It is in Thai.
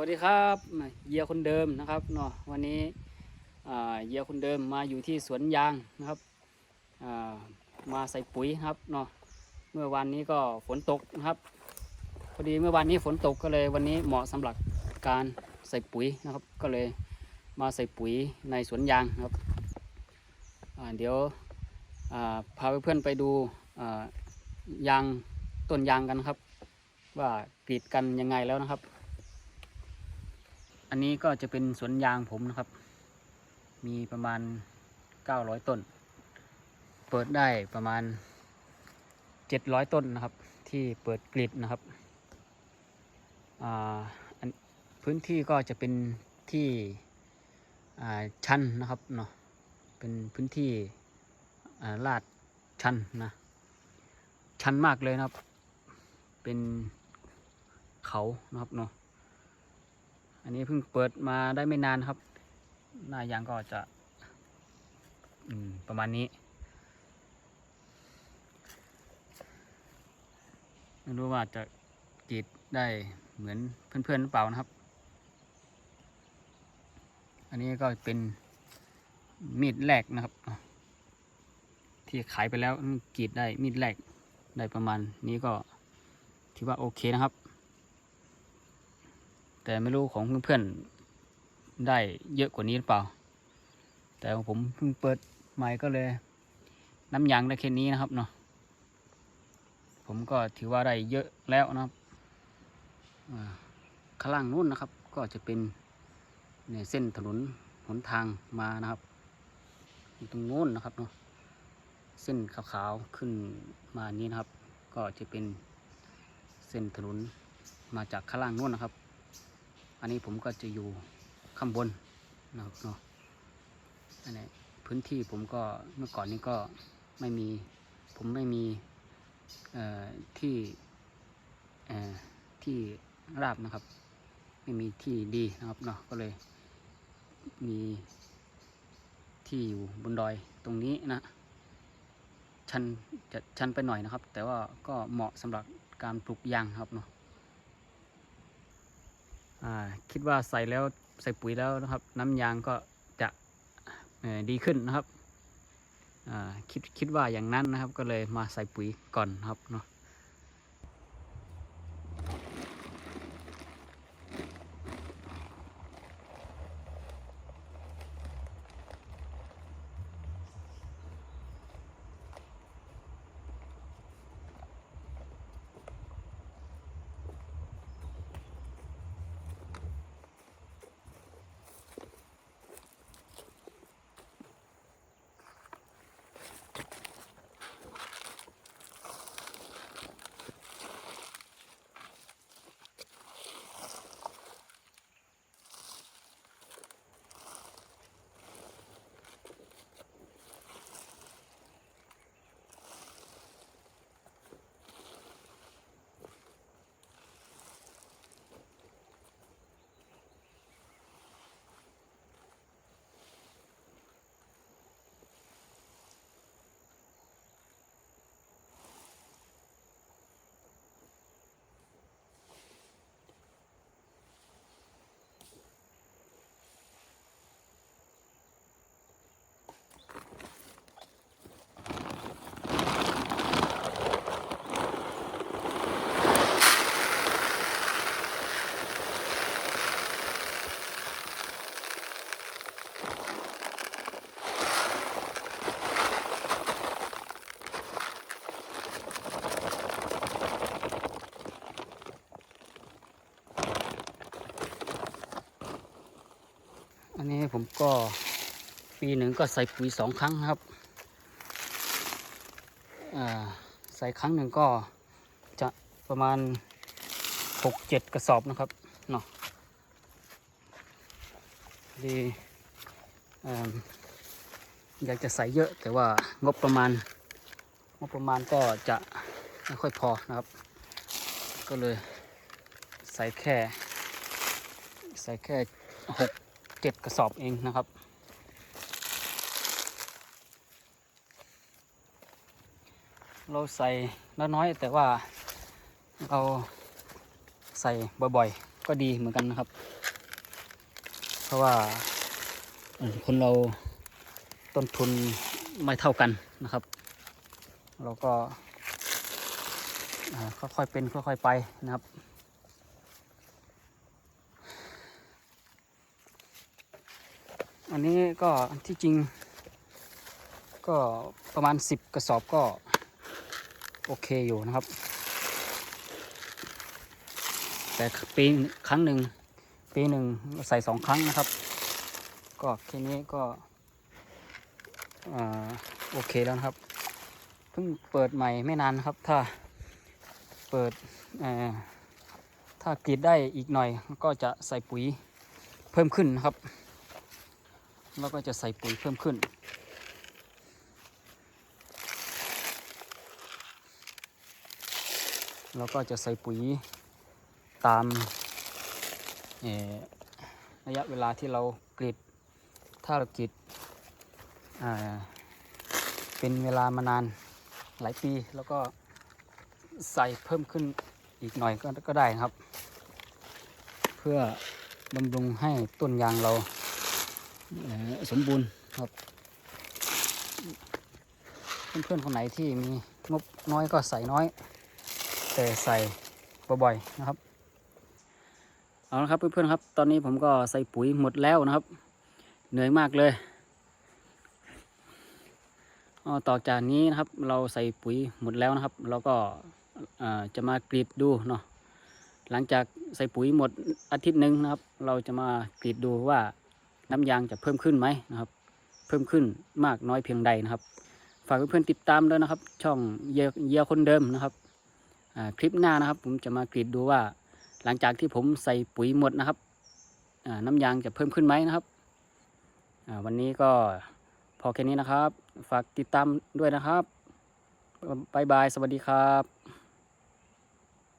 วัสดีครับเยียคนเดิมนะครับเนาะวันนี้เยียคนเดิมมาอยู่ที่สวนยางนะครับามาใส่ปุ๋ยครับเนาะเมื่อวานนี้ก็ฝนตกนะครับพอดีเมื่อวานนี้ฝนตกก็เลยวันนี้เหมาะสำหรับการใส่ปุ๋ยนะครับ ก็เลยมาใส่ปุ๋ยในสวนยางครับเดี๋ยวาพาเพื่อนๆไปดูายางต้นยางกันครับ ว่ากรีดกันยังไงแล้วนะครับ อันนี้ก็จะเป็นสวนยางผมนะครับ มีประมาณ 900 ต้น เปิดได้ประมาณ 700 ต้นนะครับ ที่เปิดกรีดนะครับพื้นที่ก็จะเป็นที่ชันนะครับเนาะเป็นพื้นที่ลาดชันนะชันมากเลยนะครับ เป็นเขานะครับเนาะ อันนี้เพิ่งเปิดมาได้ไม่นานครับ หน้ายางก็จะอืมประมาณนี้ไม่รู้ว่าจะกรีดได้เหมือนเพื่อนๆหรือเปล่านะครับ อันนี้ก็เป็นมีดแรกนะครับ ที่ขายไปแล้วกรีดได้มีดแรกได้ประมาณนี้ก็ถือว่าโอเคนะครับ แต่ไม่รู้ของเพื่อนๆได้เยอะกว่านี้หรือเปล่า แต่ผมเพิ่งเปิดใหม่ก็เลย น้ำยางได้แค่นี้นะครับเนาะผมก็ถือว่าได้เยอะแล้วนะครับข้างล่างนู้นนะครับ ก็จะเป็นเนี่ยเส้นถนนหนทางมานะครับอยู่ตรงนู้นนะครับเนาะเส้นขาวๆขึ้นมานี้นะครับ ก็จะเป็นเส้นถนนมาจากข้างล่างนู้นนะครับ อันนี้ผมก็จะอยู่ข้างบนนะครับเนาะอันนี้พื้นที่ผมก็เมื่อก่อนนี้ก็ไม่มี ผมไม่มีเอ่อที่เอ่อที่ราบนะครับ ไม่มีที่ดีนะครับเนาะก็เลยมีที่อยู่บนดอยตรงนี้นะ ชันจะชันไปหน่อยนะครับ แต่ว่าก็เหมาะสำหรับการปลูกยางครับเนาะ คิดว่าใส่แล้วใส่ปุ๋ยแล้วนะครับ น้ำยางก็จะดีขึ้นนะครับคิดคิดว่าอย่างนั้นนะครับ ก็เลยมาใส่ปุ๋ยก่อนนะครับเนาะ นนี้ผมก็ปีหนึ่งก็ใส่ปุ๋ยสองครั้งครับอ่าใส่ครั้งหนึ่งก็จะประมาณหกเจ็ดกระสอบนะครับเนาะดีเอิ่มอยากจะใส่เยอะแต่ว่างบประมาณงบประมาณก็จะไม่ค่อยพอนะครับ ก็เลยใส่แค่ ใส่แค่หก เจ็ดกระสอบเองนะครับ เราใส่น้อยๆแต่ว่าเราใส่บ่อยๆ ก็ดีเหมือนกันนะครับ เพราะว่าคนเราต้นทุนไม่เท่ากันนะครับ เราก็ค่อยๆเป็นค่อยๆไปนะครับ อันนี้ก็ที่จริง ก็ประมาณ 10 กระสอบก็ โอเคอยู่นะครับ แต่ปีครั้งหนึ่งปีหนึ่งใส่สองครั้งนะครับ ก็แค่นี้ก็โอเคแล้วครับ เพิ่งเปิดใหม่ไม่นานครับ ถ้าเปิดถ้ากรีดได้อีกหน่อยก็จะใส่ปุ๋ยเพิ่มขึ้นนะครับ แล้วก็จะใส่ปุ๋ยเพิ่มขึ้นแล้วก็จะใส่ปุ๋ยตามระยะเวลาที่เรากรีดถ้าเรากรีดเป็นเวลามานานหลายปีแล้วก็ใส่เพิ่มขึ้นอีกหน่อยก็ก็ได้ครับ เพื่อบำรุงให้ต้นยางเรา สมบูรณ์ครับ เพื่อนๆคนไหนที่มีงบน้อยก็ใส่น้อย แต่ใส่บ่อยๆนะครับเอาละครับเพื่อนๆครับ ตอนนี้ผมก็ใส่ปุ๋ยหมดแล้วนะครับ เหนื่อยมากเลยเอต่อจากนี้นะครับเราใส่ปุ๋ยหมดแล้วนะครับ เราก็จะมากรีดดูเนาะหลังจากใส่ปุ๋ยหมดอาทิตย์หนึ่งนะครับ เราจะมากรีดดูว่า น้ำยางจะเพิ่มขึ้นไหมนะครับ เพิ่มขึ้นมากน้อยเพียงใดนะครับ ฝากเพื่อนๆติดตามด้วยนะครับ ช่องเยียคนเดิมนะครับคลิปหน้านะครับ ผมจะมากรีดดูว่า หลังจากที่ผมใส่ปุ๋ยหมดนะครับน้ำยางจะเพิ่มขึ้นไหมนะครับวันนี้ก็พอแค่นี้นะครับ ฝากติดตามด้วยนะครับบายบาย สวัสดีครับ